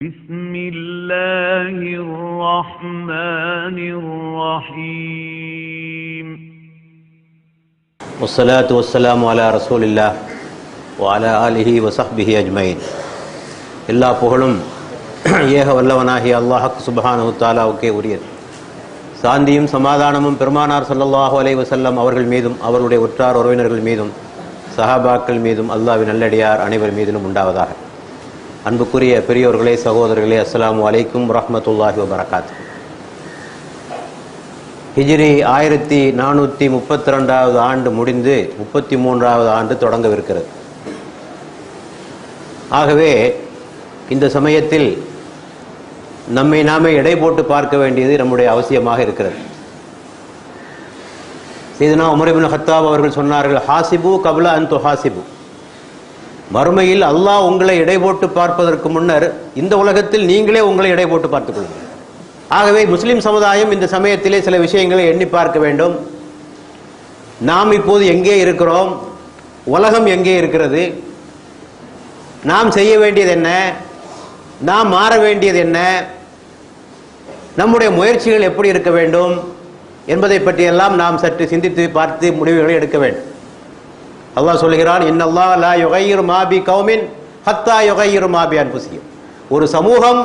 بسم الله الرحمن الرحيم والصلاة والسلام على رسول الله وعلى آله وصحبه أجمعين எல்லா புகழும் ஏக வல்லவனாகிய அல்லாஹ் சுபஹானஹு தாலாவுக்கே உரியது சாந்தியும் சமாதானமும் பெருமானார் ஸல்லல்லாஹு அலைஹி வஸல்லம் அவர்கள் மீதும் அவருடைய உற்றார் உறவினர்கள் மீதும் சஹாபாக்கள் மீதும் அல்லாஹ்வின் நல்லடியார் அனைவர் மீதிலும் உண்டாவதாக அன்புக்குரிய பெரியோர்களே சகோதரர்களே அஸ்லாம் அலைக்கும் ரஹமத்துல்லாஹி வபரகாத்து. ஹிஜ்ரி ஆயிரத்தி நானூற்றி முப்பத்தி ரெண்டாவது ஆண்டு முடிந்து முப்பத்தி மூன்றாவது ஆண்டு தொடங்கவிருக்கிறது. ஆகவே இந்த சமயத்தில் நம்மை நாமே எடை போட்டு பார்க்க வேண்டியது நம்முடைய அவசியமாக இருக்கிறது. சீதனா உமரபின் ஹத்தாப் அவர்கள் சொன்னார்கள் ஹாசிபு கபல அன் ஹாசிபு மறுமையில் அல்லாஹ் உங்களை எடை போட்டு பார்ப்பதற்கு முன்னர் இந்த உலகத்தில் நீங்களே உங்களை எடை போட்டு பார்த்துக் கொள்ளுங்கள். ஆகவே முஸ்லிம் சமுதாயம் இந்த சமயத்திலே சில விஷயங்களை எண்ணி பார்க்க வேண்டும். நாம் இப்போது எங்கே இருக்கிறோம்? உலகம் எங்கே இருக்கிறது? நாம் செய்ய வேண்டியது என்ன? நாம் மாற வேண்டியது என்ன? நம்முடைய முயற்சிகள் எப்படி இருக்க வேண்டும்? என்பதை பற்றியெல்லாம் நாம் சற்று சிந்தித்து பார்த்து முடிவுகளை எடுக்க வேண்டும். அல்லாஹ் சொல்கிறான் இன்னல்லாஹ் லா யுகையிரு மாபி கௌமின் ஹத்தா யுகையிரு மாபி அன்புசியும். ஒரு சமூகம்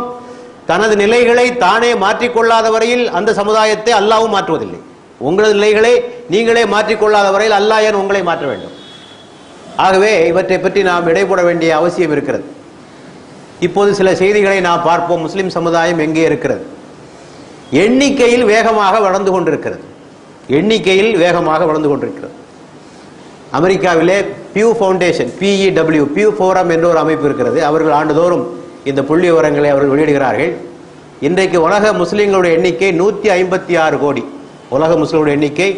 தனது நிலைகளை தானே மாற்றிக்கொள்ளாத வரையில் அந்த சமுதாயத்தை அல்லாவும் மாற்றுவதில்லை. உங்களது நிலைகளை நீங்களே மாற்றிக்கொள்ளாத வரையில் அல்லாஹ் ஏன் உங்களை மாற்ற வேண்டும்? ஆகவே இவற்றை பற்றி நாம் இடைபட வேண்டிய அவசியம் இருக்கிறது. இப்போது சில செய்திகளை நாம் பார்ப்போம். முஸ்லிம் சமுதாயம் எங்கே இருக்கிறது? எண்ணிக்கையில் வேகமாக வளர்ந்து கொண்டிருக்கிறது. எண்ணிக்கையில் வேகமாக வளர்ந்து கொண்டிருக்கிறது. அமெரிக்காவிலே Pew foundation PEW Pew forum என்ற ஒரு அமைப்பு இருக்கிறது. அவர்கள் ஆண்டுதோறும் இந்த புள்ளி விவரங்களை அவர்கள் வெளியிடுகிறார்கள். இன்றைக்கு உலக முஸ்லீம்களுடைய எண்ணிக்கை நூற்றி ஐம்பத்தி ஆறு கோடி. உலக முஸ்லீம்களுடைய எண்ணிக்கை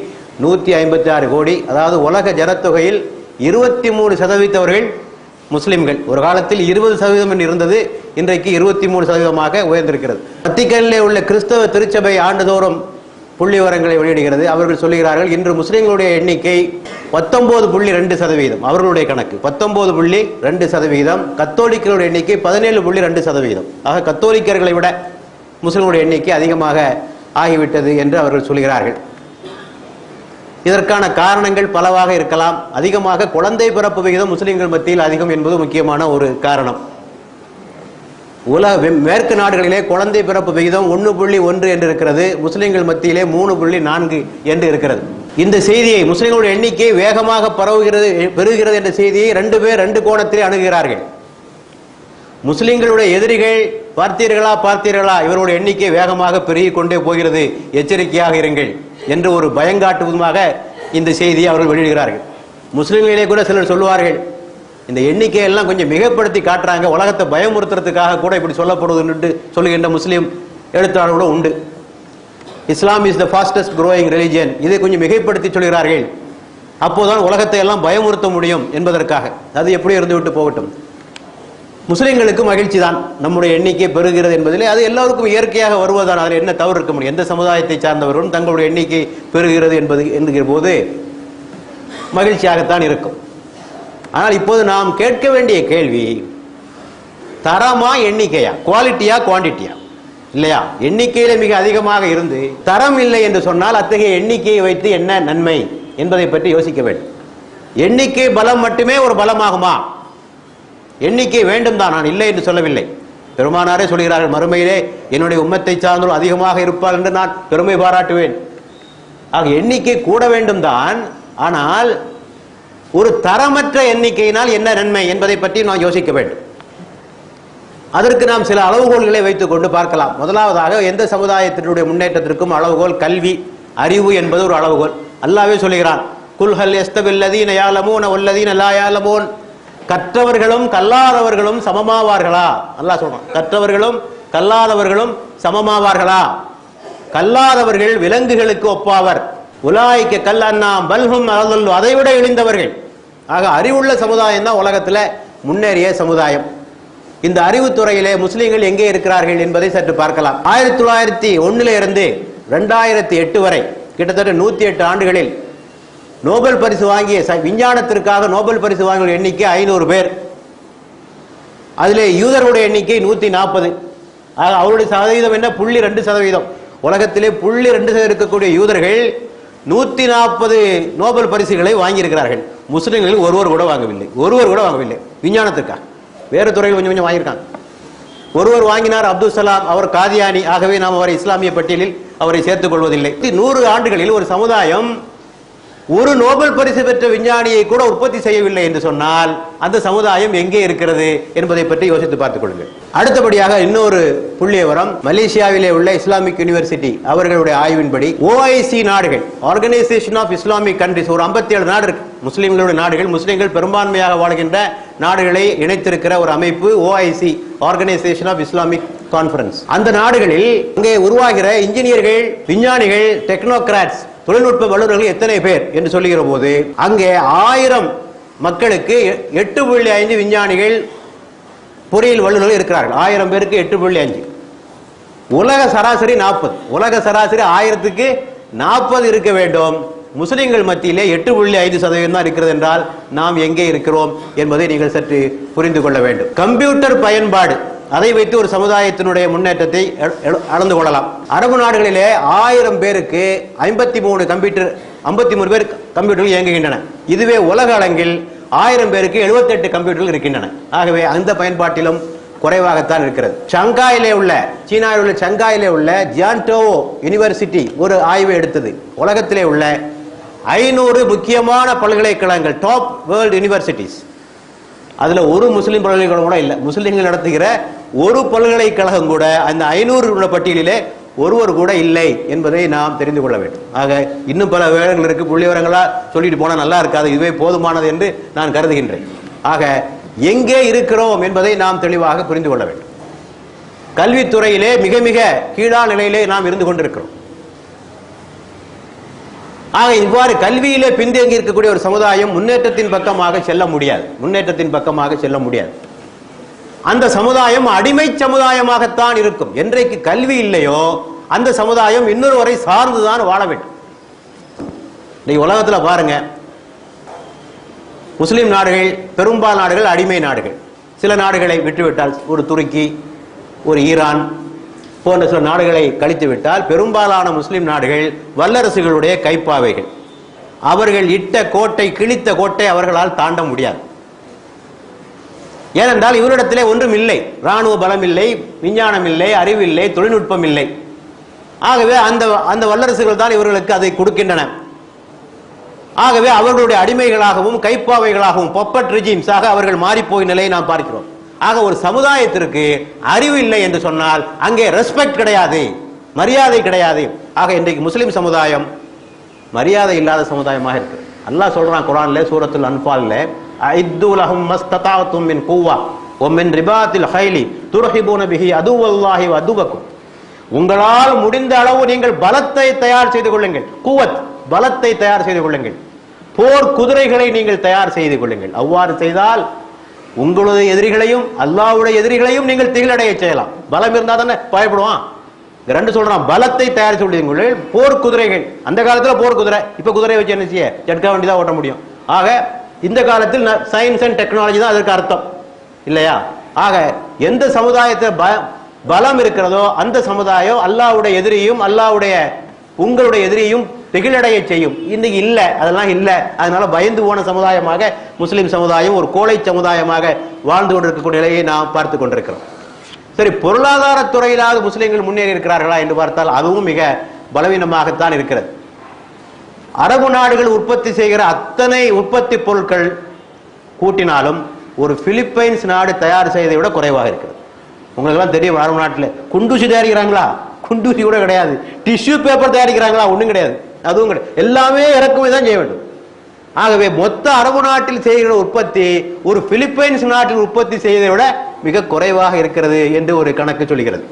நூற்றி ஐம்பத்தி ஆறு கோடி. அதாவது உலக ஜனத்தொகையில் இருபத்தி மூணு சதவீதவர்கள் முஸ்லிம்கள். ஒரு காலத்தில் இருபது சதவீதம் என்று இருந்தது இன்றைக்கு இருபத்தி மூணு சதவீதமாக உயர்ந்திருக்கிறது. வத்திக்கனிலே உள்ள கிறிஸ்தவ திருச்சபை ஆண்டுதோறும் புள்ளி விவரங்களை வெளியிடுகிறது. அவர்கள் சொல்லுகிறார்கள் இன்று முஸ்லீம்களுடைய எண்ணிக்கை பத்தொன்பது புள்ளி ரெண்டு சதவீதம். அவர்களுடைய கணக்கு பத்தொன்பது புள்ளி ரெண்டு சதவீதம். கத்தோலிக்கர்களுடைய எண்ணிக்கை பதினேழு புள்ளி ரெண்டு சதவீதம். ஆக கத்தோலிக்கர்களை விட முஸ்லிம்களுடைய எண்ணிக்கை அதிகமாக ஆகிவிட்டது என்று அவர்கள் சொல்கிறார்கள். இதற்கான காரணங்கள் பலவாக இருக்கலாம். அதிகமாக குழந்தை பிறப்பு விகிதம் முஸ்லிம்கள் மத்தியில் அதிகம் என்பது முக்கியமான ஒரு காரணம். உலக மேற்கு நாடுகளிலே குழந்தை பிறப்பு விகிதம் ஒன்று புள்ளி ஒன்று என்று இருக்கிறது. முஸ்லிம்கள் மத்தியிலே மூணு புள்ளி நான்கு என்று இருக்கிறது. இந்த செய்தியை முஸ்லிம்களுடைய எண்ணிக்கை வேகமாக பரவுகிறது பெறுகிறது என்ற செய்தியை ரெண்டு பேர் ரெண்டு கோணத்திலே அணுகுகிறார்கள் முஸ்லிம்களுடைய எதிரிகள் பார்த்தீர்களா பார்த்தீர்களா? இவருடைய எண்ணிக்கை வேகமாக பெருகிக் கொண்டே போகிறது. எச்சரிக்கையாக இருங்கள் என்று ஒரு பயங்காட்டுவதுமாக இந்த செய்தியை அவர்கள் வெளியிடுகிறார்கள். முஸ்லிம்களிலே கூட சிலர் சொல்லுவார்கள் இந்த எண்ணிக்கையெல்லாம் கொஞ்சம் மிகப்படுத்தி காட்டுறாங்க. உலகத்தை பயமுறுத்துறதுக்காக கூட இப்படி சொல்லப்படுவது சொல்லுகின்ற முஸ்லீம் எழுத்தாளர்களும் உண்டு. Islam is the fastest growing religion இதை கொஞ்சம் மிகைப்படுத்தி சொல்கிறார்கள். அப்போதான் உலகத்தை எல்லாம் பயமுறுத்த முடியும் என்பதற்காக. அது எப்படி இருந்து விட்டு போகட்டும். முஸ்லீம்களுக்கு மகிழ்ச்சி தான் நம்முடைய எண்ணிக்கை பெறுகிறது என்பதிலே அது எல்லோருக்கும் இயற்கையாக வருவதால் அதில் என்ன தவறு இருக்க முடியும்? எந்த சமுதாயத்தை சார்ந்தவர்களும் தங்களுடைய எண்ணிக்கை பெறுகிறது என்பது என்கிற போது மகிழ்ச்சியாகத்தான் இருக்கும். ஆனால் இப்போது நாம் கேட்க வேண்டிய கேள்வி தரமா எண்ணிக்கையா? குவாலிட்டியா குவான்டிட்டியா இல்லையா? எண்ணிக்கையில மிக அதிகமாக இருந்து தரம் இல்லை என்று சொன்னால் அத்தகைய எண்ணிக்கையை வைத்து என்ன நன்மை என்பதை பற்றி யோசிக்க வேண்டும். எண்ணிக்கை பலம் மட்டுமே ஒரு பலமாகுமா? எண்ணிக்கை வேண்டும் தான் நான் இல்லை என்று சொல்லவில்லை. பெருமானாரே சொல்கிறார்கள் மறுமையிலே என்னுடைய உம்மத்தை சார்ந்தோர் அதிகமாக இருப்பார் என்று நான் பெருமை பாராட்டுவேன். ஆக எண்ணிக்கை கூட வேண்டும் தான் ஆனால் ஒரு தரமற்ற எண்ணிக்கையினால் என்ன நன்மை என்பதை பற்றி நாம் யோசிக்க வேண்டும். அதற்கு நாம் சில அளவுகோல்களை வைத்துக் கொண்டு பார்க்கலாம். முதலாவதாக எந்த சமுதாயத்தினுடைய முன்னேற்றத்திற்கும் அளவுகோல் கல்வி அறிவு என்பது ஒரு அளவுகோல். அல்லாவே சொல்லுகிறான் குல்ஹல் எஸ்தபில்லதீன யாலமூன ஒல்லதீன லா யாலமோன். கற்றவர்களும் கல்லாதவர்களும் சமமாவார்களா? அல்லாஹ் சொல்றான் கற்றவர்களும் கல்லாதவர்களும் சமமாவார்களா? கல்லாதவர்கள் விலங்குகளுக்கு ஒப்பாவர். உலாய்க்க கல் அண்ணாம் பல்ஹும் அதை விட இழிந்தவர்கள். ஆக அறிவுள்ள சமுதாயம் தான் உலகத்தில் முன்னேறிய சமுதாயம். இந்த அறிவுத்துறையிலே முஸ்லீம்கள் எங்கே இருக்கிறார்கள் என்பதை சற்று பார்க்கலாம். ஆயிரத்தி தொள்ளாயிரத்தி ஒன்னுல இருந்து ரெண்டாயிரத்தி எட்டு வரை கிட்டத்தட்ட நூத்தி எட்டு ஆண்டுகளில் நோபல் பரிசு வாங்கிய விஞ்ஞானத்திற்காக நோபல் பரிசு வாங்கிய எண்ணிக்கை ஐநூறு பேர். அதில் யூதர்களுடைய எண்ணிக்கை நூத்தி நாற்பது ஆக அவருடைய சதவீதம் என்ன? புள்ளி ரெண்டு சதவீதம். உலகத்திலே புள்ளி ரெண்டு சதவீதம் இருக்கக்கூடிய யூதர்கள் நூத்தி நாற்பது நோபல் பரிசுகளை வாங்கியிருக்கிறார்கள். முஸ்லிம்களில் ஒருவர் கூட வாங்கவில்லை. ஒருவர் கூட வாங்கவில்லை. விஞ்ஞானத்துக்காக வேறு துறையில் கொஞ்சம் கொஞ்சம் வாங்கியிருக்காங்க. ஒருவர் வாங்கினார் அப்துல் சலாம். அவர் காதியானி. ஆகவே நாம் அவரை இஸ்லாமிய பட்டியலில் அவரை சேர்த்துக் கொள்வதில்லை. நூறு ஆண்டுகளில் ஒரு சமுதாயம் ஒரு நோபல் பரிசு பெற்ற விஞ்ஞானியை கூட உற்பத்தி செய்யவில்லை என்று சொன்னால் அந்த சமுதாயம் எங்கே இருக்கிறது என்பதை பற்றி யோசித்து பார்த்துக் கொள்ளுங்கள். அடுத்தபடியாக இன்னொரு புள்ளி விவரம் மலேசியாவிலே உள்ள இஸ்லாமிக் யூனிவர்சிட்டி அவர்களுடைய ஆய்வின்படி ஓஐசி நாடுகள் ஆர்கனைசேஷன் ஆஃப் இஸ்லாமிக் கண்ட்ரிஸ் ஒரு 57 ஏழு நாடு இருக்கு. முஸ்லீம்களுடைய நாடுகள் முஸ்லீம்கள் பெரும்பான்மையாக வாழ்கின்ற நாடுகளை இணைத்திருக்கிற ஒரு அமைப்பு OIC organisation of Islamic conference அந்த நாடுகளில் அங்கே உருவாகிற இன்ஜினியர்கள் விஞ்ஞானிகள் டெக்னோகிராட்ஸ் தொழில்நுட்ப வல்லுநர்கள் எத்தனை பேர் என்று சொல்லுகிற போது அங்கே ஆயிரம் மக்களுக்கு எ- எட்டு புள்ளி ஐந்து விஞ்ஞானிகள் பொறியியல் வல்லுநர்கள் இருக்கிறார்கள். ஆயிரம் பேருக்கு எட்டு புள்ளி அஞ்சு உலக சராசரி நாற்பது. உலக சராசரி ஆயிரத்துக்கு நாற்பது இருக்க வேண்டும். முஸ்லிம்கள் மத்தியிலே எட்டு புள்ளி ஐந்து சதவீதம் தான் இருக்கிறது என்றால் நாம் எங்கே இருக்கிறோம் என்பதை நீங்கள் சற்று புரிந்து கொள்ள வேண்டும். கம்ப்யூட்டர் பயன்பாடு. அதை வைத்து ஒரு சமுதாயத்தினுடைய முன்னேற்றத்தை அளந்து கொள்ளலாம். அரபு நாடுகளிலே ஆயிரம் பேருக்கு ஐம்பத்தி மூணு கம்ப்யூட்டர் ஐம்பத்தி மூணு பேர் கம்ப்யூட்டர்கள் இயங்குகின்றன. இதுவே உலக அளங்கில் ஆயிரம் பேருக்கு 78 கம்ப்யூட்டர்கள் இருக்கின்றன. ஆகவே அந்த பயன்பாட்டிலும் குறைவாகத்தான் இருக்கிறது. சங்காயிலே உள்ள சீனாவில் உள்ள சங்காயிலே உள்ள ஜியான்டோவோ யூனிவர்சிட்டி ஒரு ஆய்வு எடுத்தது. உலகத்திலே உள்ள ஐநூறு முக்கியமான பல்கலைக்கழகங்கள் டாப் வேர்ல்டு யூனிவர்சிட்டிஸ் அதில் ஒரு முஸ்லீம் பல்கலைக்கழகம் கூட இல்லை. முஸ்லீம்கள் நடத்துகிற ஒரு பல்கலைக்கழகம் கூட அந்த ஐநூறு உள்ள பட்டியலிலே ஒருவர் கூட இல்லை என்பதை நாம் தெரிந்து கொள்ள வேண்டும். ஆக இன்னும் பல வேலைகள் இருக்கு. புள்ளி சொல்லிட்டு போனால் நல்லா இருக்காது. இதுவே போதுமானது என்று நான் கருதுகின்றேன். ஆக எங்கே இருக்கிறோம் என்பதை நாம் தெளிவாக புரிந்து கொள்ள வேண்டும். கல்வித்துறையிலே மிக மிக கீழான நிலையிலே நாம் இருந்து கொண்டிருக்கிறோம். ஆக இவ்வாறு கல்வியிலே பின்தங்கி இருக்கக்கூடிய ஒரு சமுதாயம் முன்னேற்றத்தின் பக்கமாக செல்ல முடியாது. முன்னேற்றத்தின் பக்கமாக செல்ல முடியாது. அந்த சமுதாயம் அடிமை சமுதாயமாகத்தான் இருக்கும். என்றைக்கு கல்வி இல்லையோ அந்த சமுதாயம் இன்னொருவரை சார்ந்துதான் வாழ வேண்டும். இன்னைக்கு உலகத்தில் பாருங்க முஸ்லிம் நாடுகள் பெரும்பால் நாடுகள் அடிமை நாடுகள். சில நாடுகளை விட்டுவிட்டால் ஒரு துருக்கி ஒரு ஈரான் போன்ற சில நாடுகளை கழித்து விட்டால் பெரும்பாலான முஸ்லிம் நாடுகள் வல்லரசுகளுடைய கைப்பாவைகள். அவர்கள் இட்ட கோட்டை கிழித்த கோட்டை அவர்களால் தாண்ட முடியாது. ஏனென்றால் இவரிடத்திலே ஒன்றும் இல்லை. ராணுவ பலம் இல்லை விஞ்ஞானம் இல்லை அறிவில்லை தொழில்நுட்பம் இல்லை. ஆகவே அந்த அந்த வல்லரசுகள் தான் இவர்களுக்கு அதை கொடுக்கின்றன. ஆகவே அவர்களுடைய அடிமைகளாகவும் கைப்பாவைகளாகவும் பொப்பட் ரிஜிம்ஸாக அவர்கள் மாறிப்போய் நிலையை நாம் பார்க்கிறோம். ஆக ஒரு சமுதாயத்திற்கு அறிவு இல்லை என்று சொன்னால் அங்கே ரெஸ்பெக்ட் கிடையாது மரியாதை கிடையாது. ஆக இன்றைக்கு முஸ்லிம் சமுதாயம் மரியாதை இல்லாத சமுதாயமாக இருக்கு. அல்லாஹ் சொல்றான் குரான்ல சூரத்தில் அன்பால்ல ஐத்து லஹும் மஸ்ததாத்தும் மின் குவா ஒம்மின் ரிபாத்தில் ஹைலி துர்ஹிபூன பிஹி அதுவல்லாஹி அதுவக்கும் உங்களால் முடிந்த அளவு நீங்கள் பலத்தை தயார் செய்து கொள்ளுங்கள். குவத் பலத்தை தயார் செய்து கொள்ளுங்கள். போர் குதிரைகளை நீங்கள் தயார் செய்து கொள்ளுங்கள். அவ்வாறு செய்தால் உங்களுடைய எதிரிகளையும் அல்லாஹ்வுடைய எதிரிகளையும் நீங்கள் திகழடைய செய்யலாம். பலம் இருந்தா தானே பயப்படுவான். ரெண்டு சொல்றான் பலத்தை தயார் செய்து போர் குதிரைகள் அந்த காலத்துல போர் குதிரை இப்ப குதிரை வச்சு என்ன செய்ய? ஜட்கா வண்டி தான் ஓட்ட முடியும். ஆக இந்த காலத்தில் சயின்ஸ் அண்ட் டெக்னாலஜி தான் அதற்கு அர்த்தம். இல்லையா? ஆக எந்த சமுதாயத்தை ப- பலம் இருக்கிறதோ அந்த சமுதாயம் அல்லாவுடைய எதிரியும் அல்லாவுடைய உங்களுடைய எதிரியும் திகிலடைய செய்யும். இன்னைக்கு இல்லை. அதெல்லாம் இல்லை. அதனால பயந்து போன சமுதாயமாக முஸ்லிம் சமுதாயம் ஒரு கோழை சமுதாயமாக வாழ்ந்து கொண்டிருக்கக்கூடிய நிலையை நாம் பார்த்து கொண்டிருக்கிறோம். சரி பொருளாதார துறையிலாவது முஸ்லிம்கள் முன்னேறி இருக்கிறார்களா என்று பார்த்தால் அதுவும் மிக பலவீனமாகத்தான் இருக்கிறது. அரபு நாடுகள் உற்பத்தி செய்கிற அத்தனை உற்பத்தி பொருட்கள் கூட்டினாலும் ஒரு பிலிப்பைன்ஸ் நாடு தயார் செய்வதை விட குறைவாக இருக்கிறது. உங்களுக்கெல்லாம் தெரியும் அரபு நாட்டில். குண்டூசி தயாரிக்கிறாங்களா? குண்டூசி கூட கிடையாது. டிஷ்யூ பேப்பர் தயாரிக்கிறாங்களா? ஒன்றும் கிடையாது. அதுவும் கிடையாது எல்லாமே இறக்குமதி தான் செய்ய வேண்டும். ஆகவே மொத்த அரபு நாட்டில் செய்கிற உற்பத்தி ஒரு பிலிப்பைன்ஸ் நாட்டில் உற்பத்தி செய்வதை விட மிக குறைவாக இருக்கிறது என்று ஒரு கணக்கு சொல்கிறது.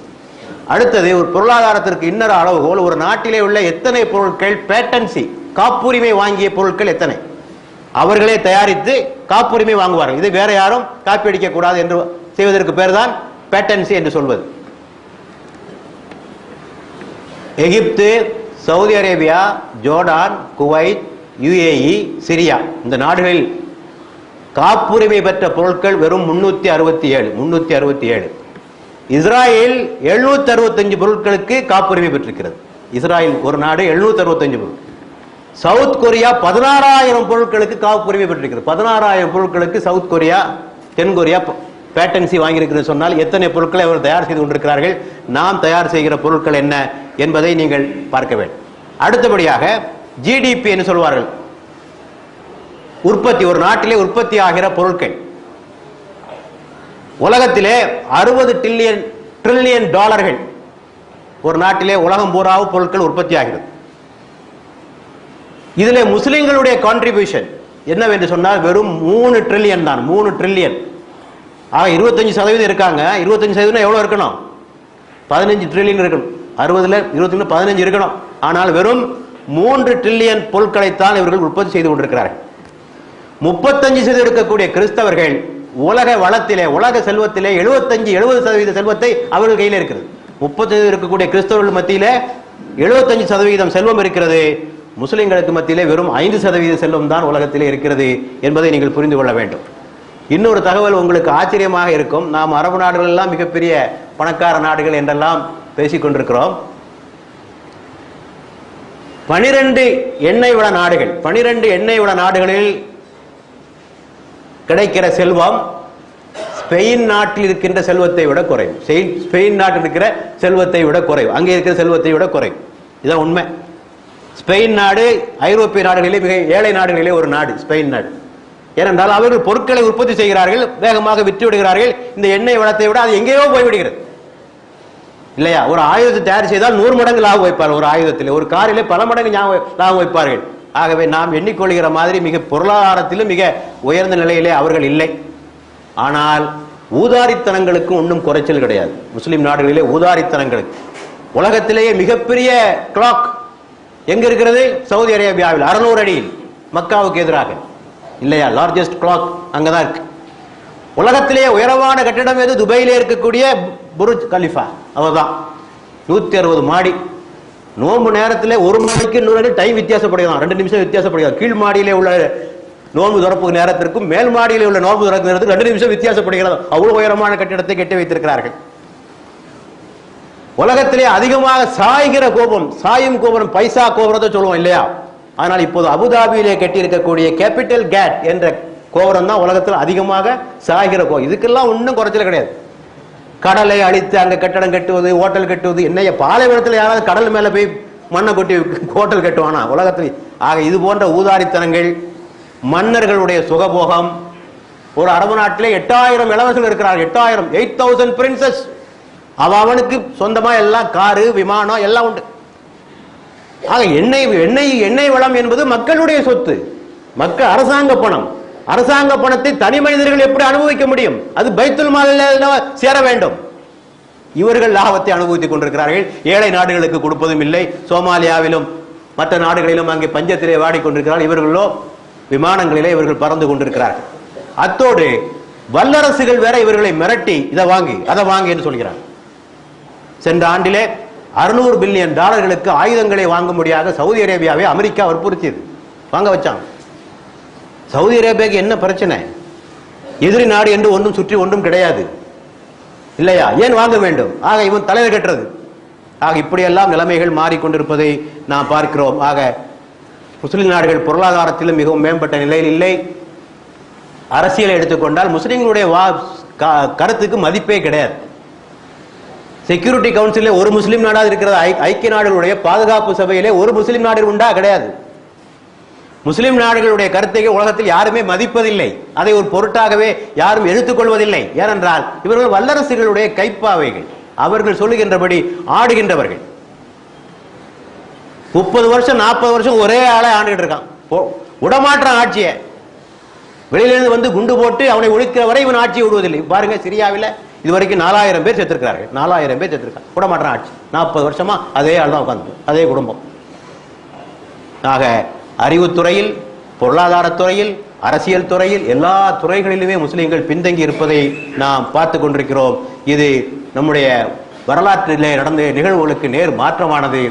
அடுத்தது ஒரு பொருளாதாரத்திற்கு இன்னொரு அளவுகோல் ஒரு நாட்டிலே உள்ள எத்தனை பொருட்கள் பேட்டன்சி காப்புரிமை வாங்கிய பொருட்கள் எத்தனை? அவர்களே தயாரித்து காப்புரிமை வாங்குவார்கள். இது வேற யாரும் காப்பி அடிக்க கூடாது என்று செய்வதற்கு பேர் தான் பேட்டன்சி என்று சொல்வது. Egypt Saudi Arabia Jordan Kuwait UAE Syria இந்த நாடுகளில் காப்புரிமை பெற்ற பொருட்கள் வெறும் முன்னூத்தி அறுபத்தி ஏழு முன்னூத்தி அறுபத்தி ஏழு. இஸ்ராயில் எழுநூத்தி அறுபத்தஞ்சு பொருட்களுக்கு காப்புரிமை பெற்றிருக்கிறது. இஸ்ராயில் ஒரு நாடு எழுநூத்தி அறுபத்தஞ்சு பொருள் சவுத் கொரியா பதினாறாயிரம் பொருட்களுக்கு காப்புரிமை பெற்றிருக்கிறது பதினாறாயிரம் பொருட்களுக்கு சவுத் கொரியா தென் கொரியா பேட்டன்சி வாங்கியிருக்கிறது சொன்னால் எத்தனை பொருட்களை அவர் தயார் செய்து கொண்டிருக்கிறார்கள்? நாம் தயார் செய்கிற பொருட்கள் என்ன என்பதை நீங்கள் பார்க்க வேண்டும். அடுத்தபடியாக ஜிடிபி என்று சொல்வார்கள். உற்பத்தி ஒரு நாட்டிலே உற்பத்தி ஆகிற பொருட்கள். உலகத்திலே அறுபது டில்லியன் ட்ரில்லியன் டாலர்கள் ஒரு நாட்டிலே உலகம் பூராவும் பொருட்கள் உற்பத்தி ஆகிறது. இதில் முஸ்லிம்களுடைய கான்ட்ரிபியூஷன் என்னவென்று சொன்னால் வெறும் மூணு ட்ரில்லியன் தான் மூணு ட்ரில்லியன் ஆக இருபத்தஞ்சு சதவீதம் இருக்காங்க. இருபத்தஞ்சு சதவீதம் எவ்வளவு இருக்கணும்? பதினஞ்சு ட்ரில்லியன் இருக்கணும் அறுபதுல இருபத்தொன்னு பதினஞ்சு இருக்கணும். ஆனால் வெறும் மூன்று ட்ரில்லியன் பொருட்களைத்தான் இவர்கள் உற்பத்தி செய்து கொண்டிருக்கிறார்கள். முப்பத்தஞ்சு சதவீதம் இருக்கக்கூடிய கிறிஸ்தவர்கள் உலக வளத்திலே உலக செல்வத்திலே எழுபத்தஞ்சு எழுபது சதவீத செல்வத்தை அவர்கள் கையில் இருக்கிறது. முப்பத்தஞ்சு இருக்கக்கூடிய கிறிஸ்தவர்கள் மத்தியில் எழுபத்தஞ்சு சதவீதம் செல்வம் இருக்கிறது. முஸ்லிம்களுக்கு மத்தியிலே வெறும் ஐந்து சதவீத செல்வம் தான் உலகத்திலே இருக்கிறது என்பதை நீங்கள் புரிந்து கொள்ள வேண்டும். இன்னொரு தகவல் உங்களுக்கு ஆச்சரியமாக இருக்கும். நாம் அரபு நாடுகள் எல்லாம் மிகப்பெரிய பணக்கார நாடுகள் என்றெல்லாம் பேசிக் கொண்டிருக்கிறோம். பனிரெண்டு எண்ணெய் வள நாடுகள் பனிரெண்டு எண்ணெய் வள நாடுகளில் கிடைக்கிற செல்வம் ஸ்பெயின் நாட்டில் இருக்கின்ற செல்வத்தை விட குறையும் ஸ்பெயின் ஸ்பெயின் நாட்டில் இருக்கிற செல்வத்தை விட குறையும் அங்கே இருக்கிற செல்வத்தை விட குறையும் இதான் உண்மை. ஸ்பெயின் நாடு ஐரோப்பிய நாடுகளிலே மிக ஏழை நாடுகளிலே ஒரு நாடு ஸ்பெயின் நாடு. ஏனென்றால் அவர்கள் பொருட்களை உற்பத்தி செய்கிறார்கள் வேகமாக விற்று விடுகிறார்கள். இந்த எண்ணெய் வளத்தை விட அது எங்கேயோ போய்விடுகிறது. இல்லையா? ஒரு ஆயுதத்தை தயார் செய்தால் நூறு மடங்கு லாபம் வைப்பார்கள் ஒரு ஆயுதத்தில். ஒரு காரிலே பல மடங்கு ஞாபகம் லாபம் வைப்பார்கள். ஆகவே நாம் எண்ணிக்கொள்கிற மாதிரி மிக பொருளாதாரத்திலும் மிக உயர்ந்த நிலையிலே அவர்கள் இல்லை. ஆனால் ஊதாரித்தனங்களுக்கு ஒன்றும் குறைச்சல் கிடையாது. முஸ்லிம் நாடுகளிலே ஊதாரித்தனங்களுக்கு. உலகத்திலேயே மிகப்பெரிய கிளாக் எங்க இருக்கிறது? சவுதி அரேபியாவில் அறுநூறு அடியில் மக்காவுக்கு எதிராக. இல்லையா? லார்ஜஸ்ட் கிளாக் அங்கதான் இருக்கு. உலகத்திலேயே உயரமான கட்டிடம் எது? துபாயிலே இருக்கக்கூடிய புருஜ் கலிஃபா. அவதான். நூத்தி அறுபது மாடி. நோன்பு நேரத்தில் ஒரு மணிக்கு இன்னொரு டைம் வித்தியாசப்படுகிறான். ரெண்டு நிமிஷம் வித்தியாசப்படுகிறான். கீழ் மாடியிலே உள்ள நோன்பு துறப்பு நேரத்திற்கும் மேல் மாடியில் உள்ள நோன்பு துறப்பு நேரத்துக்கும் ரெண்டு நிமிஷம் வித்தியாசப்படுகிறது. அவ்வளவு உயரமான கட்டிடத்தை கட்டி வைத்திருக்கிறார்கள். உலகத்திலே அதிகமாக சாய்கிற கோபம் சாயும் கோபுரம் பைசா கோபுரத்தை சொல்லுவோம் இல்லையா? ஆனால் இப்போது அபுதாபியிலே கட்டியிருக்கக்கூடிய கேபிட்டல் கேட் என்ற கோபுரம் தான் உலகத்தில் அதிகமாக சாய்கிற கோபுரம் இதுக்கெல்லாம் ஒன்றும் குறைச்சல் கிடையாது. கடலை அழித்து அங்கே கட்டடம் கட்டுவது ஹோட்டல் கட்டுவது என்னைய பாலைவனத்தில் யாராவது கடல் மேலே போய் மண்ணை கொட்டி ஹோட்டல் கட்டுவானா? உலகத்தில். ஆக இது போன்ற ஊதாரித்தனங்கள் மன்னர்களுடைய சுகபோகம். ஒரு அரபு நாட்டிலே எட்டாயிரம் இளவரசர்கள் இருக்கிறார்கள். எட்டாயிரம் எயிட் தௌசண்ட் பிரின்சஸ் அவனுக்கு சொந்தமாக எல்லாம் காரு விமானம் எல்லாம் உண்டு. ஆக எண்ணெய் எண்ணெய் எண்ணெய் வளம் என்பது மக்களுடைய சொத்து. மக்கள் அரசாங்க பணம். அரசாங்க பணத்தை தனி மனிதர்கள் எப்படி அனுபவிக்க முடியும்? அது பைத்துல் மாலில் சேர வேண்டும். இவர்கள் லாபத்தை அனுபவித்துக் கொண்டிருக்கிறார்கள். ஏழை நாடுகளுக்கு கொடுப்பதும் இல்லை. சோமாலியாவிலும் மற்ற நாடுகளிலும் அங்கே பஞ்சத்திலே வாடிக்கொண்டிருக்கிறார். இவர்களோ விமானங்களிலே இவர்கள் பறந்து கொண்டிருக்கிறார்கள். அத்தோடு வல்லரசுகள் வேற இவர்களை மிரட்டி இதை வாங்கி அதை வாங்கி என்று சொல்கிறார். சென்ற ஆண்டிலே அறுநூறு பில்லியன் டாலர்களுக்கு ஆயுதங்களை வாங்கும்படியாக சவுதி அரேபியாவை அமெரிக்கா வற்புறுத்தியது. வாங்க வச்சாங்க. சவுதி அரேபியாவுக்கு என்ன பிரச்சனை? எதிரி நாடு என்று ஒன்றும் சுற்றி ஒன்றும் கிடையாது. இல்லையா? ஏன் வாங்க வேண்டும்? ஆக இவன் தலைவர் கட்டுறது. ஆக இப்படியெல்லாம் நிலைமைகள் மாறிக்கொண்டிருப்பதை நாம் பார்க்கிறோம். ஆக முஸ்லிம் நாடுகள் பொருளாதாரத்திலும் மிகவும் மேம்பட்ட நிலையில் இல்லை. அரசியலை எடுத்துக்கொண்டால் முஸ்லிம்களுடைய வா க- கருத்துக்கு மதிப்பே கிடையாது. செக்யூரிட்டி கவுன்சிலே ஒரு முஸ்லீம் நாடாக இருக்கிறது? ஐ- ஐக்கிய நாடுகளுடைய பாதுகாப்பு சபையிலே ஒரு முஸ்லிம் நாடு உண்டா? கிடையாது. முஸ்லீம் நாடுகளுடைய கருத்தை உலகத்தில் யாருமே மதிப்பதில்லை. அதை ஒரு பொருட்டாகவே யாரும் எடுத்துக்கொள்வதில்லை. ஏனென்றால் இவர்கள் வல்லரசுகளுடைய கைப்பாவைகள். அவர்கள் சொல்லுகின்றபடி ஆடுகின்றவர்கள். முப்பது வருஷம் நாற்பது வருஷம் ஒரே ஆளை ஆண்டுகிட்டு இருக்கான். உடமாற்றம் ஆட்சியை. வெளியிலிருந்து வந்து குண்டு போட்டு அவனை ஒழிக்கிற வரை இவன் ஆட்சி விடுவதில்லை. பாருங்க சிரியாவில் இது வரைக்கும் நாலாயிரம் பேர் செத்துருக்கிறார்கள். நாலாயிரம் பேர் செத்துருக்காங்க மாற்றம் ஆட்சி. நாற்பது வருஷமா அதே ஆள் தான் உட்காந்து அதே குடும்பம். ஆக அறிவுத்துறையில் பொருளாதாரத்துறையில் அரசியல் துறையில் எல்லா துறைகளிலுமே முஸ்லீம்கள் பின்தங்கி இருப்பதை நாம் பார்த்து கொண்டிருக்கிறோம். இது நம்முடைய வரலாற்றிலே நடந்த நிகழ்வுகளுக்கு நேர் மாற்றமானது.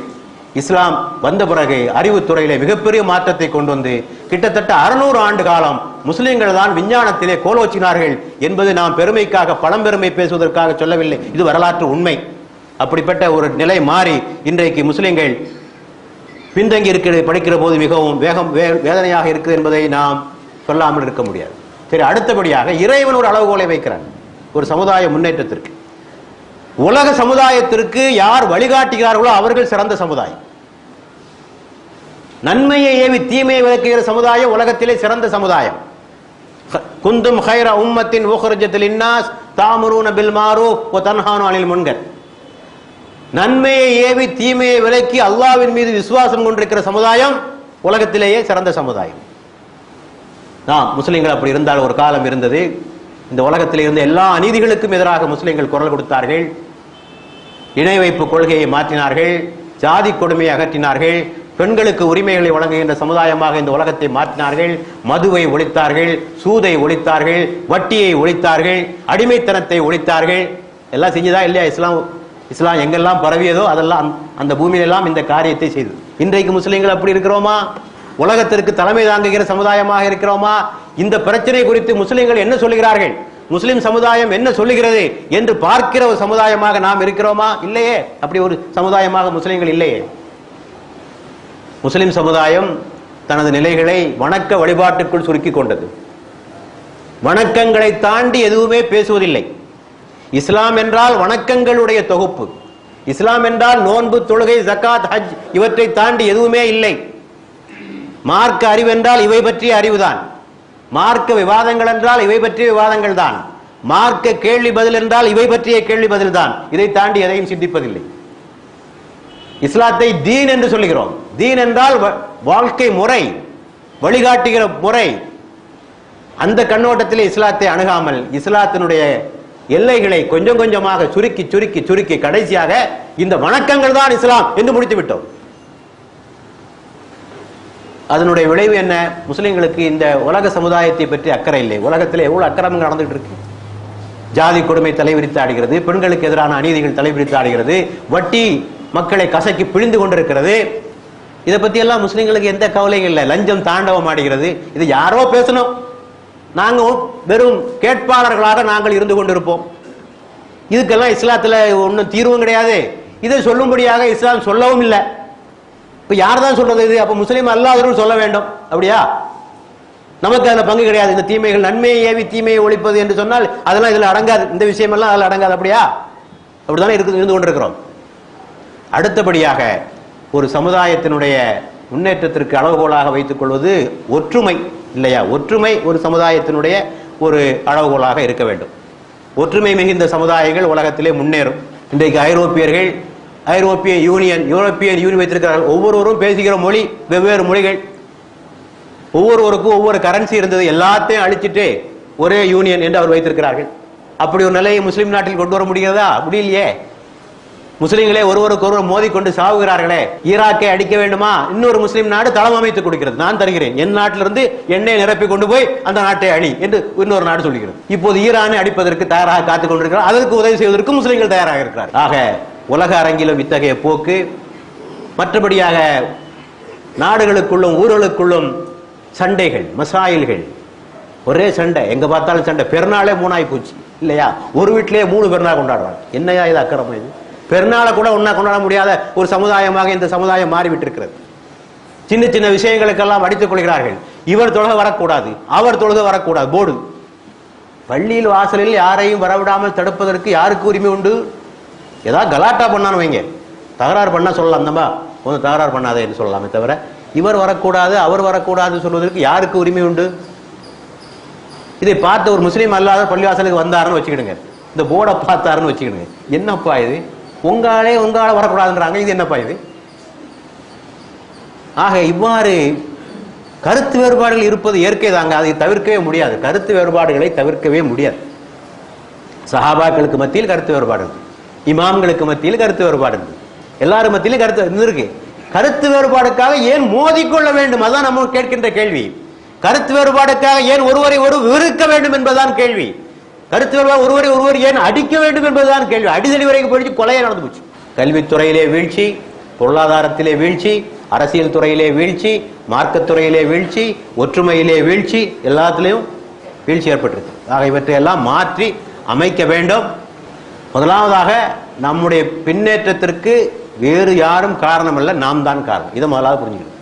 இஸ்லாம் வந்த பிறகு அறிவுத்துறையிலே மிகப்பெரிய மாற்றத்தை கொண்டு வந்து கிட்டத்தட்ட அறுநூறு ஆண்டு காலம் முஸ்லிம்கள் தான் விஞ்ஞானத்திலே கோலோச்சினார்கள் என்பது நாம் பெருமைக்காக பழம்பெருமை பேசுவதற்காக சொல்லவில்லை. இது வரலாற்று உண்மை. அப்படிப்பட்ட ஒரு நிலை மாறி இன்றைக்கு முஸ்லிம்கள் பின்தங்கி இருக்கிறது படிக்கிற போது மிகவும் வேகம் வே- வேதனையாக இருக்குது என்பதை நாம் சொல்லாமல் இருக்க முடியாது. சரி அடுத்தபடியாக இறைவன் ஒரு அளவுகோலை வைக்கிறான். ஒரு சமுதாய முன்னேற்றத்திற்கு. உலக சமுதாயத்திற்கு யார் வழிகாட்டுகிறார்களோ அவர்கள் சிறந்த சமுதாயம். நன்மையை ஏவி தீமையை விளக்குகிற சமுதாயம் உலகத்திலே சிறந்த சமுதாயம். குந்தும் ஹைர உம்மத்தின் உஹ்ரஜத்தில் இன்னாஸ் தாமுரூன பில் மாரூ ஓ தன்ஹானு அனில் முன்கர். நன்மையை ஏவி தீமையை விலக்கி அல்லாவின் மீது விசுவாசம் கொண்டிருக்கிற சமுதாயம் உலகத்திலேயே சிறந்த சமுதாயம். நாம் முஸ்லிம்கள் அப்படி இருந்தால் ஒரு காலம் இருந்தது. இந்த உலகத்தில் இருந்த எல்லா அநீதிகளுக்கும் எதிராக முஸ்லிம்கள் குரல் கொடுத்தார்கள். இணை வைப்பு கொள்கையை மாற்றினார்கள். ஜாதி கொடுமையை அகற்றினார்கள். பெண்களுக்கு உரிமைகளை வழங்குகின்ற சமுதாயமாக இந்த உலகத்தை மாற்றினார்கள். மதுவை ஒழித்தார்கள் சூதை ஒழித்தார்கள் வட்டியை ஒழித்தார்கள் அடிமைத்தனத்தை ஒழித்தார்கள். எல்லாம் செஞ்சதா இல்லையா இஸ்லாம்? இஸ்லாம் எங்கெல்லாம் பரவியதோ அதெல்லாம் அந்த- அந்த பூமியிலெல்லாம் இந்த காரியத்தை செய்தது. இன்றைக்கு முஸ்லீம்கள் அப்படி இருக்கிறோமா? உலகத்திற்கு தலைமை தாங்குகிற சமுதாயமாக இருக்கிறோமா? இந்த பிரச்சனை குறித்து முஸ்லீம்கள் என்ன சொல்லுகிறார்கள்? முஸ்லிம் சமுதாயம் என்ன சொல்லுகிறது என்று பார்க்கிற ஒரு சமுதாயமாக நாம் இருக்கிறோமா? இல்லையே. அப்படி ஒரு சமுதாயமாக முஸ்லீம்கள் இல்லையே. முஸ்லிம் சமுதாயம் தனது நிலைகளை வணக்க வழிபாட்டுக்குள் சுருக்கிக் கொண்டது. வணக்கங்களை தாண்டி எதுவுமே பேசுவதில்லை. இஸ்லாம் என்றால் வணக்கங்களுடைய தொகுப்பு. இஸ்லாம் என்றால் நோன்பு தொழுகை ஜக்காத் ஹஜ் இவற்றை தாண்டி எதுவுமே இல்லை. மார்க்க அறிவு என்றால் இவை பற்றிய அறிவுதான். மார்க்க விவாதங்கள் என்றால் இவை பற்றிய விவாதங்கள் தான் மார்க்க கேள்வி பதில் என்றால் இவை பற்றிய கேள்வி பதில் தான் இதை தாண்டி எதையும் சிந்திப்பதில்லை. இஸ்லாத்தை தீன் என்று சொல்லுகிறோம். தீன் என்றால் வாழ்க்கை முறை வழிகாட்டுகிற முறை. அந்த கண்ணோட்டத்தில் இஸ்லாத்தை அணுகாமல் இஸ்லாத்தினுடைய எல்லைகளை கொஞ்சம் கொஞ்சமாக சுருக்கி சுருக்கி சுருக்கி கடைசியாக இந்த வணக்கங்கள் தான் இஸ்லாம் என்று முடித்து விட்டோம். அதனுடைய விளைவு என்ன? முஸ்லிம்களுக்கு இந்த உலக சமுதாயத்தை பற்றி அக்கறை இல்லை. உலகத்தில் எவ்வளவு அக்கிரமங்கள் நடந்துட்டு இருக்கு? ஜாதி கொடுமை தலைவிரித்து ஆடுகிறது பெண்களுக்கு எதிரான அநீதிகள் தலைவிரித்து ஆடுகிறது வட்டி மக்களை கசக்கி பிழிந்து கொண்டிருக்கிறது. இதை பத்தி எல்லாம் எந்த கவலையும் இல்லை. லஞ்சம் தாண்டவம் ஆடுகிறது. இது யாரோ பேசணும். நாங்கள் வெறும் கேட்பாளர்களாக நாங்கள் இருந்து கொண்டிருப்போம். இதுக்கெல்லாம் இஸ்லாத்தில் ஒன்றும் தீர்வும் கிடையாது. இதை சொல்லும்படியாக இஸ்லாம் சொல்லவும் இல்லை. இப்போ யார் தான் சொல்றது இது? அப்போ முஸ்லீம் அல்லாதவர்கள் சொல்ல வேண்டும். அப்படியா? நமக்கு அதில் பங்கு கிடையாது. இந்த தீமைகள் நன்மையை ஏவி தீமையை ஒழிப்பது என்று சொன்னால் அதெல்லாம் இதில் அடங்காது. இந்த விஷயமெல்லாம் அதில் அடங்காது. அப்படியா? அப்படிதானே இருக்கு இருந்து கொண்டிருக்கிறோம். அடுத்தபடியாக ஒரு சமுதாயத்தினுடைய முன்னேற்றத்திற்கு அளவுகோலாக வைத்துக் கொள்வது ஒற்றுமை இல்லையா? ஒற்றுமை ஒரு சமுதாயத்தினுடைய ஒரு அளவுகோலாக இருக்க வேண்டும். ஒற்றுமை மிகுந்த சமுதாயங்கள் உலகத்திலே முன்னேறும். இன்றைக்கு ஐரோப்பியர்கள் ஐரோப்பிய யூனியன் யூரோப்பியன் யூனியன் வைத்திருக்கிறார்கள். ஒவ்வொருவரும் பேசுகிற மொழி வெவ்வேறு மொழிகள். ஒவ்வொருவருக்கும் ஒவ்வொரு கரன்சி இருந்தது. எல்லாத்தையும் அழிச்சிட்டு ஒரே யூனியன் என்று அவர் வைத்திருக்கிறார்கள். அப்படி ஒரு நிலையை முஸ்லீம் நாட்டில் கொண்டு வர முடிகிறதா? முடியலையே முஸ்லிம்களே ஒருவருக்கு ஒருவர் மோதிக்கொண்டு சாவுகிறார்களே. ஈராக்கை அடிக்க வேண்டுமா? இன்னொரு முஸ்லிம் நாடு தளம் அமைத்து கொடுக்கிறது. நான் தருகிறேன். என் நாட்டிலிருந்து எண்ணெய் நிரப்பி கொண்டு போய் அந்த நாட்டை அழி என்று இன்னொரு நாடு சொல்கிறது இப்போது ஈரானை அடிப்பதற்கு தயாராக காத்துக் கொண்டிருக்கிறார். அதற்கு உதவி செய்வதற்கு முஸ்லிம்கள் தயாராக இருக்கிறார். ஆக உலக அரங்கிலும் இத்தகைய போக்கு மற்றபடியாக நாடுகளுக்குள்ளும் ஊர்களுக்குள்ளும் சண்டைகள் மசாயில்கள். ஒரே சண்டை. எங்க பார்த்தாலும் சண்டை. பெருநாளே மூணாய் போச்சு. இல்லையா? ஒரு வீட்டிலேயே மூணு பெருநாள் கொண்டாடுறாங்க. என்னையா இது அக்கிரமம் இது? பெருநாளை கூட ஒன்றா கொண்டாட முடியாத ஒரு சமுதாயமாக இந்த சமுதாயம் மாறிவிட்டிருக்கிறது. சின்ன சின்ன விஷயங்களுக்கெல்லாம் அடித்துக் கொள்கிறார்கள். இவர் தொழுக வரக்கூடாது அவர் தொழுக வரக்கூடாது போர்டு பள்ளியில் வாசலில் யாரையும் வரவிடாமல் தடுப்பதற்கு யாருக்கு உரிமை உண்டு? ஏதாவது கலாட்டா பண்ணான்னு வைங்க. தகராறு பண்ண சொல்லலாம் அந்தமா கொஞ்சம் தகராறு பண்ணாதே என்று சொல்லலாமே தவிர இவர் வரக்கூடாது அவர் வரக்கூடாது சொல்வதற்கு யாருக்கு உரிமை உண்டு? இதை பார்த்த ஒரு முஸ்லீம் அல்லாத பள்ளிவாசலுக்கு வந்தாருன்னு வச்சுக்கிடுங்க. இந்த போர்டை பார்த்தாருன்னு வச்சுக்கிடுங்க. என்னப்பா இது? உங்காலே உங்களால் வரக்கூடாதுன்றாங்க இது என்னப்பா இது? ஆக இவ்வாறு கருத்து வேறுபாடுகள் இருப்பது இயற்கை தாங்க. அதை தவிர்க்கவே முடியாது. கருத்து வேறுபாடுகளை தவிர்க்கவே முடியாது. சஹாபாக்களுக்கு மத்தியில் கருத்து வேறுபாடு இருக்கு இமாம்களுக்கு மத்தியில் கருத்து வேறுபாடு இருக்கு எல்லாரும் மத்தியிலும் கருத்து இருந்திருக்கு கருத்து வேறுபாடுக்காக ஏன் மோதிக்கொள்ள வேண்டும்? அதான் நம்ம கேட்கின்ற கேள்வி. கருத்து வேறுபாடுக்காக ஏன் ஒருவரை ஒரு விருக்க வேண்டும் என்பதுதான் கேள்வி. கருத்து ஒருவரை ஒருவர் ஏன் அடிக்க வேண்டும் என்பதுதான் கேள்வி. அடிதடி வரைக்கும் போயிடுச்சு கொலையே நடந்து போச்சு. கல்வித்துறையிலே வீழ்ச்சி பொருளாதாரத்திலே வீழ்ச்சி அரசியல் துறையிலே வீழ்ச்சி மார்க்கத்துறையிலே வீழ்ச்சி ஒற்றுமையிலே வீழ்ச்சி எல்லாத்துலேயும் வீழ்ச்சி ஏற்பட்டிருக்கு. ஆக இவற்றையெல்லாம் மாற்றி அமைக்க வேண்டும். முதலாவதாக நம்முடைய பின்னேற்றத்திற்கு வேறு யாரும் காரணம் அல்ல நாம் தான் காரணம். இதை முதலாவது புரிஞ்சுக்கணும்.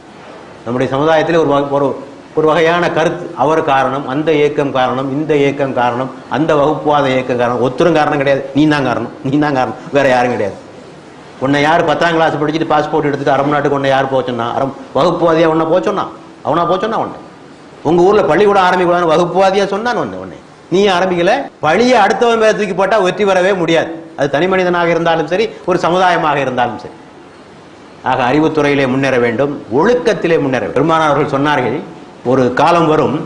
நம்முடைய சமுதாயத்தில் ஒரு ஒரு ஒரு வகையான கருத்து. அவர் காரணம் அந்த இயக்கம் காரணம் இந்த இயக்கம் காரணம் அந்த வகுப்புவாத இயக்கம் காரணம். ஒத்தரும் காரணம் கிடையாது. நீ தான் காரணம். நீ தான் காரணம். வேற யாரும் கிடையாது. உன்னை யார் பத்தாம் கிளாஸ் படிச்சுட்டு பாஸ்போர்ட் எடுத்துட்டு அரபு நாட்டுக்கு உன்னை யார் போச்சோன்னா அரம் வகுப்புவாதியா உன்னை போச்சோன்னா அவனா போச்சோன்னா உன்னை? உங்க ஊர்ல பள்ளிக்கூடம் ஆரம்பிக்கூடாது வகுப்புவாதியா சொன்னான் உன்னை உன்னை. நீ ஆரம்பிக்கல. பழியை அடுத்தவன் மேல தூக்கி போட்டா வெற்றி பெறவே முடியாது. அது தனி மனிதனாக இருந்தாலும் சரி ஒரு சமுதாயமாக இருந்தாலும் சரி. ஆக அறிவுத்துறையிலே முன்னேற வேண்டும். ஒழுக்கத்திலே முன்னேற வேண்டும். அவர்கள் சொன்னார்கள் ஒரு காலம் வரும்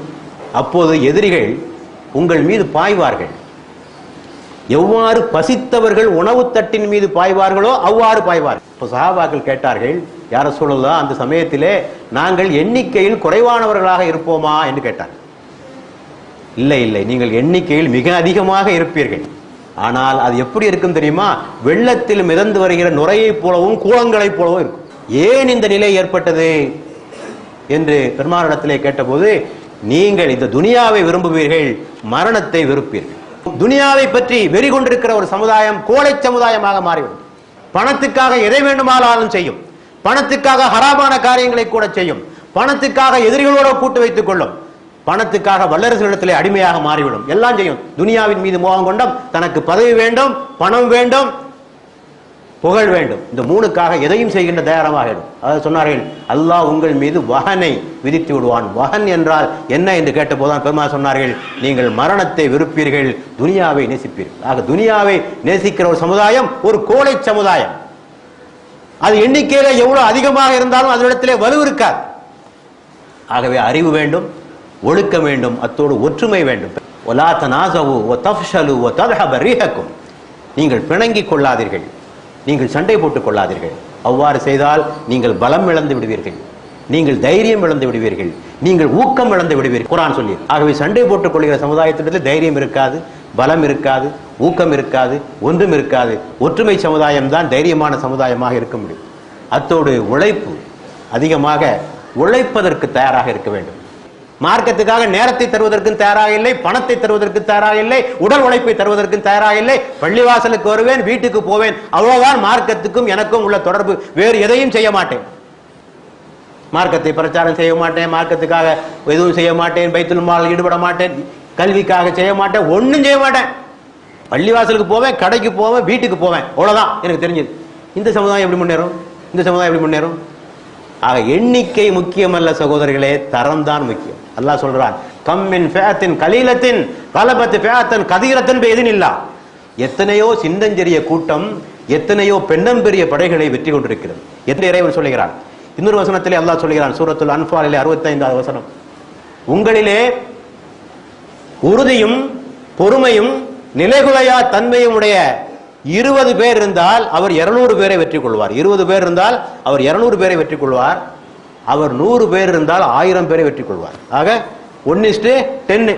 அப்போது எதிரிகள் உங்கள் மீது பாய்வார்கள். எவ்வாறு பசித்தவர்கள் உணவு தட்டின் மீது பாய்வார்களோ அவ்வாறு பாய்வார்கள். இப்போ சஹாபாக்கள் கேட்டார்கள் யார சொல்லலாம் அந்த சமயத்திலே நாங்கள் எண்ணிக்கையில் குறைவானவர்களாக இருப்போமா? என்று கேட்டார். இல்லை இல்லை நீங்கள் எண்ணிக்கையில் மிக அதிகமாக இருப்பீர்கள். ஆனால் அது எப்படி இருக்கும் தெரியுமா? வெள்ளத்தில் மிதந்து வருகிற நுரையைப் போலவும் கூலங்களைப் போலவும் இருக்கும். ஏன் இந்த நிலை ஏற்பட்டது? என்று பெருமானிடத்திலே கேட்டபோது நீங்கள் இந்த துனியாவை விரும்புவீர்கள் மரணத்தை வெறுப்பீர்கள். துனியாவை பற்றி வெறி கொண்டிருக்கிற ஒரு சமுதாயம் கோழை சமுதாயமாக மாறிவிடும். பணத்துக்காக எதை வேண்டுமானாலும் செய்யும். பணத்துக்காக ஹராமான காரியங்களை கூட செய்யும். பணத்துக்காக எதிரிகளோட கூட்டு வைத்துக் கொள்ளும். பணத்துக்காக வல்லரசுகளிடத்திலே அடிமையாக மாறிவிடும். எல்லாம் செய்யும். துனியாவின் மீது மோகம் கொண்டும் தனக்கு பதவி வேண்டும் பணம் வேண்டும் புகழ் வேண்டும். இந்த மூணுக்காக எதையும் செய்கின்ற தயாரமாகிடும் அதாவது சொன்னார்கள் அல்லாஹ் உங்கள் மீது வகனை விதித்து விடுவான். வகன் என்றால் என்ன என்று கேட்டபோதான் பெருமா சொன்னார்கள் நீங்கள் மரணத்தை விருப்பீர்கள் துனியாவை நேசிப்பீர்கள். ஆக துனியாவை நேசிக்கிற ஒரு சமுதாயம் ஒரு கோழை சமுதாயம். அது எண்ணிக்கையில எவ்வளவு அதிகமாக இருந்தாலும் அதனிடத்திலே வலு இருக்காது. ஆகவே அறிவு வேண்டும் ஒழுக்கம் வேண்டும் அத்தோடு ஒற்றுமை வேண்டும். ஒலா தனாசவு ஒ தஃப்ஷலு ஒ ததஹப ரீஹக்கும். நீங்கள் பிணங்கிக் கொள்ளாதீர்கள். நீங்கள் சண்டை போட்டுக் கொள்ளாதீர்கள். அவ்வாறு செய்தால் நீங்கள் பலம் இழந்து விடுவீர்கள். நீங்கள் தைரியம் இழந்து விடுவீர்கள். நீங்கள் ஊக்கம் இழந்து விடுவீர்கள். குரான் சொல்லி ஆகவே சண்டை போட்டுக் கொள்கிற சமுதாயத்திடத்தில் தைரியம் இருக்காது பலம் இருக்காது ஊக்கம் இருக்காது ஒன்றும் இருக்காது. ஒற்றுமை சமுதாயம் தான் தைரியமான சமுதாயமாக இருக்க முடியும். அத்தோடு உழைப்பு அதிகமாக உழைப்பதற்கு தயாராக இருக்க வேண்டும். மார்க்கத்துக்காக நேரத்தை தருவதற்கும் தயாராக இல்லை பணத்தை தருவதற்கு தயாராக இல்லை உடல் உழைப்பை தருவதற்கும் தயாராக இல்லை பள்ளிவாசலுக்கு வருவேன் வீட்டுக்கு போவேன் அவ்வளவுதான் மார்க்கத்துக்கும் எனக்கும் உள்ள தொடர்பு. வேறு எதையும் செய்ய மாட்டேன். மார்க்கத்தை பிரச்சாரம் செய்ய மாட்டேன் மார்க்கத்துக்காக எதுவும் செய்ய மாட்டேன் பைத்துல் மால் ஈடுபட மாட்டேன் கல்விக்காக செய்ய மாட்டேன் ஒன்றும் செய்ய மாட்டேன். பள்ளிவாசலுக்கு போவேன் கடைக்கு போவேன் வீட்டுக்கு போவேன் அவ்வளவுதான் எனக்கு தெரிஞ்சது. இந்த சமுதாயம் எப்படி முன்னேறும்? இந்த சமுதாயம் எப்படி முன்னேறும்? ஆக எண்ணிக்கை முக்கியமல்ல சகோதரர்களே தரம் தான் முக்கியம். அல்லாஹ் சொல்றான் கம்மின் ஃபேத்தின் கலீலத்தின் கலபத்து ஃபேத்தன் கதீரத்தன் எதின் இல்லா. எத்தனையோ சின்னஞ்செறிய கூட்டம் எத்தனையோ பெண்ணம்பெரிய படைகளை வெற்றி கொண்டிருக்கிறது. எத்தனை இறைவன் சொல்லுகிறான்? இன்னொரு வசனத்திலே அல்லாஹ் சொல்லுகிறான் சூரத்துல் அன்பாலிலே அறுபத்தைந்தாவது வசனம். உங்களிலே உறுதியும் பொறுமையும் நிலைகுலையா தன்மையும் உடைய இருபது பேர் இருந்தால் அவர் இருநூறு பேரை வெற்றி கொள்வார். இருபது பேர் இருந்தால் அவர் இருநூறு பேரை வெற்றி கொள்வார். அவர் நூறு பேர் இருந்தால் ஆயிரம் பேரை வெற்றி கொள்வார். ஆக ஒன்னிஸ்டு டென்னு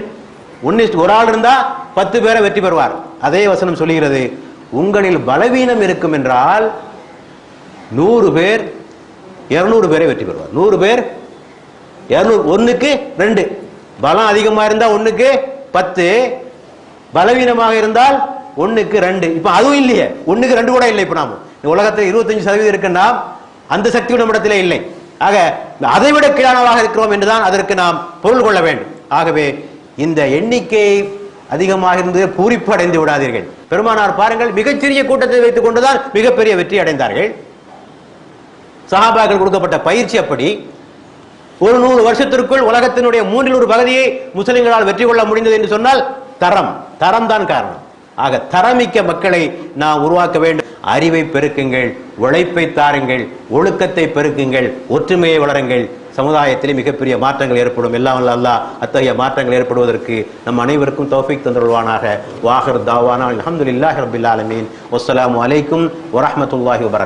ஒன்னிஸ்டு ஒரு ஆள் இருந்தா பத்து பேரை வெற்றி பெறுவார். அதே வசனம் சொல்லுகிறது உங்களில் பலவீனம் இருக்கும் என்றால் நூறு பேர் இருநூறு பேரை வெற்றி பெறுவார். நூறு பேர் இரநூறு ஒன்றுக்கு ரெண்டு. பலம் அதிகமாக இருந்தால் ஒன்றுக்கு பத்து. பலவீனமாக இருந்தால் ஒன்றுக்கு ரெண்டு. இப்போ அதுவும் இல்லையே. ஒன்றுக்கு ரெண்டு கூட இல்லை இப்போ நாம. இந்த உலகத்தில் இருபத்தஞ்சு சதவீதம் இருக்குன்னா அந்த சக்தி நம்மிடத்திலே இல்லை. ஆக அதை விட கீழானவாக இருக்கிறோம் என்றுதான் அதற்கு நாம் பொருள் கொள்ள வேண்டும். ஆகவே இந்த எண்ணிக்கை அதிகமாக இருந்து பூரிப்பு அடைந்து விடாதீர்கள். பெருமானார் பாருங்கள் மிகச்சிறிய கூட்டத்தை வைத்துக் கொண்டுதான் மிகப்பெரிய வெற்றி அடைந்தார்கள். சஹாபாக்கள் கொடுக்கப்பட்ட பயிற்சி அப்படி. ஒரு நூறு வருஷத்திற்குள் உலகத்தினுடைய மூன்றில் ஒரு பகுதியை முஸ்லிம்களால் வெற்றி கொள்ள முடிந்தது என்று சொன்னால் தரம். தரம் தான் காரணம். ஆக தரமிக்க மக்களை நாம் உருவாக்க வேண்டும். அறிவை பெருக்குங்கள் உழைப்பை தாருங்கள் ஒழுக்கத்தை பெருக்குங்கள் ஒற்றுமையை வளருங்கள். சமுதாயத்திலே மிகப்பெரிய மாற்றங்கள் ஏற்படும். எல்லாம் வல்ல அல்லாஹ் அத்தகைய மாற்றங்கள் ஏற்படுவதற்கு நம் அனைவருக்கும் தௌஃபிக் தந்துள்வானாக வாகர் தாவானா அல்ஹம்துலில்லாஹி ரபில் ஆலமீன். வஸ்ஸலாமு அலைக்கும் வரமத்துல்லாஹி வபரகாத்துஹு